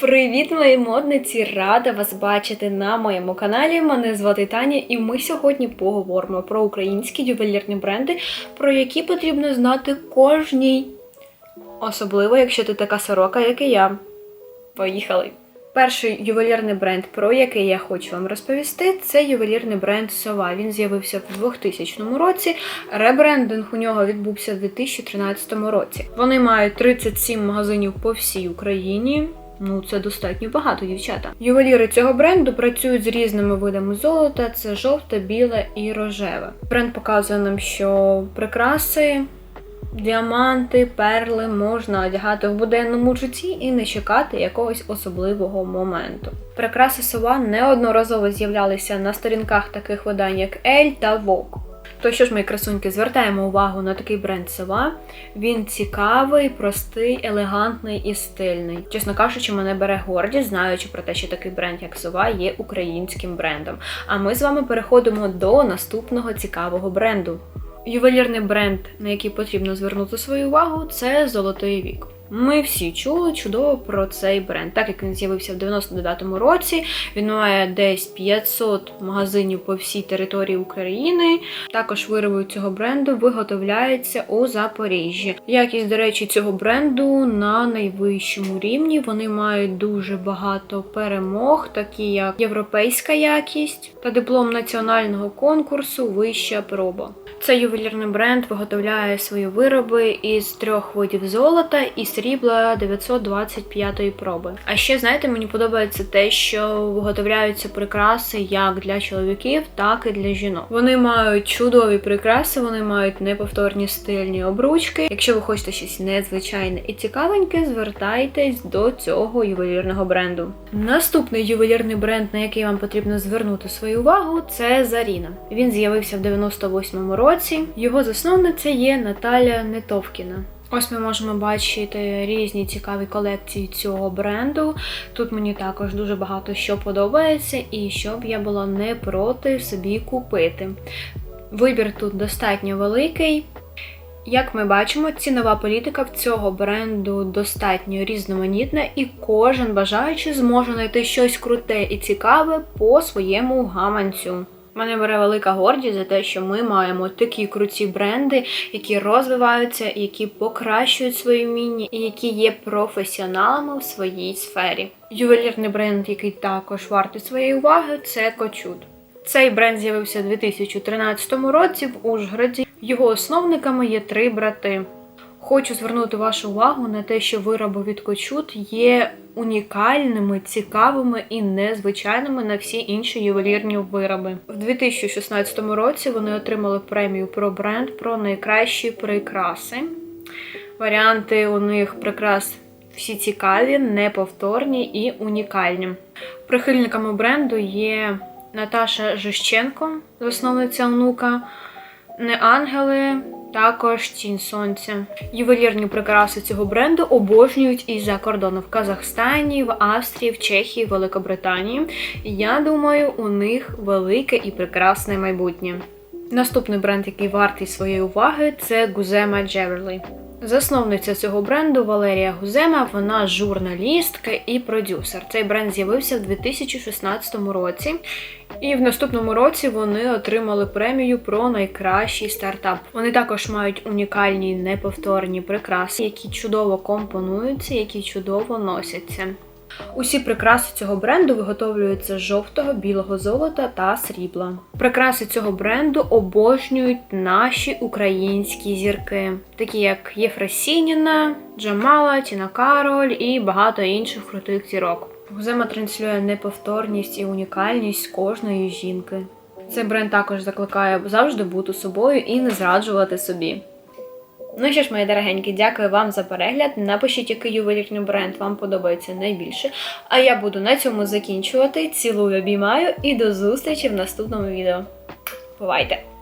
Привіт, мої модниці! Рада вас бачити на моєму каналі. Мене звати Таня, і ми сьогодні поговоримо про українські ювелірні бренди, про які потрібно знати кожній. Особливо, якщо ти така сорока, як і я. Поїхали! Перший ювелірний бренд, про який я хочу вам розповісти, це ювелірний бренд Сова. Він з'явився в 2000 році. Ребрендинг у нього відбувся в 2013 році. Вони мають 37 магазинів по всій Україні. Ну, це достатньо багато, дівчата. Ювеліри цього бренду працюють з різними видами золота: це жовте, біле і рожеве. Бренд показує нам, що прикраси, діаманти, перли можна одягати в буденному житті і не чекати якогось особливого моменту. Прикраси сова неодноразово з'являлися на сторінках таких видань, як Elle та Vogue. То що ж, мої красуньки, звертаємо увагу на такий бренд сова. Він цікавий, простий, елегантний і стильний. Чесно кажучи, мене бере гордість, знаючи про те, що такий бренд, як сова, є українським брендом. А ми з вами переходимо до наступного цікавого бренду. Ювелірний бренд, на який потрібно звернути свою увагу, це Золотий вік. Ми всі чули чудово про цей бренд. Так як він з'явився в 99-му році, він має десь 500 магазинів по всій території України. Також вироби цього бренду виготовляються у Запоріжжі. Якість, до речі, цього бренду на найвищому рівні. Вони мають дуже багато перемог, такі як європейська якість та диплом національного конкурсу Вища проба. Цей ювелірний бренд виготовляє свої вироби із трьох видів золота і срібла 925-ї проби. А ще знаєте, мені подобається те, що виготовляються прикраси як для чоловіків, так і для жінок. Вони мають чудові прикраси, вони мають неповторні стильні обручки. Якщо ви хочете щось незвичайне і цікавеньке, звертайтесь до цього ювелірного бренду. Наступний ювелірний бренд, на який вам потрібно звернути свою увагу, це Заріна. Він з'явився в 98-му році. Його засновниця є Наталя Нетовкіна. Ось ми можемо бачити різні цікаві колекції цього бренду. Тут мені також дуже багато що подобається, і що б я була не проти собі купити. Вибір тут достатньо великий. Як ми бачимо, цінова політика в цього бренду достатньо різноманітна, і кожен бажаючий зможе знайти щось круте і цікаве по своєму гаманцю. Мене бере велика гордість за те, що ми маємо такі круті бренди, які розвиваються, які покращують свої вміння і які є професіоналами в своїй сфері. Ювелірний бренд, який також вартий своєї уваги, це Кочуд. Цей бренд з'явився у 2013 році в Ужгороді. Його основниками є три брати. Хочу звернути вашу увагу на те, що вироби від Кочут є унікальними, цікавими і незвичайними на всі інші ювелірні вироби. В 2016 році вони отримали премію про бренд про найкращі прикраси. Варіанти у них прикрас всі цікаві, неповторні і унікальні. Прихильниками бренду є Наташа Жищенко, засновниця онука, не ангели. Також тінь сонця. Ювелірні прикраси цього бренду обожнюють і за кордону в Казахстані, в Австрії, в Чехії, в Великобританії. Я думаю, у них велике і прекрасне майбутнє. Наступний бренд, який вартий своєї уваги, це Гузема Джеверлі. Засновниця цього бренду Валерія Гузема, вона журналістка і продюсер. Цей бренд з'явився в 2016 році, і в наступному році вони отримали премію про найкращий стартап. Вони також мають унікальні неповторні прикраси, які чудово компонуються, які чудово носяться. Усі прикраси цього бренду виготовлюються з жовтого, білого золота та срібла. Прикраси цього бренду обожнюють наші українські зірки, такі як Єфросініна, Джамала, Тіна Кароль і багато інших крутих зірок. Гузема транслює неповторність і унікальність кожної жінки. Цей бренд також закликає завжди бути собою і не зраджувати собі. Ну що ж, мої дорогенькі, дякую вам за перегляд. Напишіть, який ювелірний бренд вам подобається найбільше. А я буду на цьому закінчувати. Цілую, обіймаю і до зустрічі в наступному відео. Бувайте!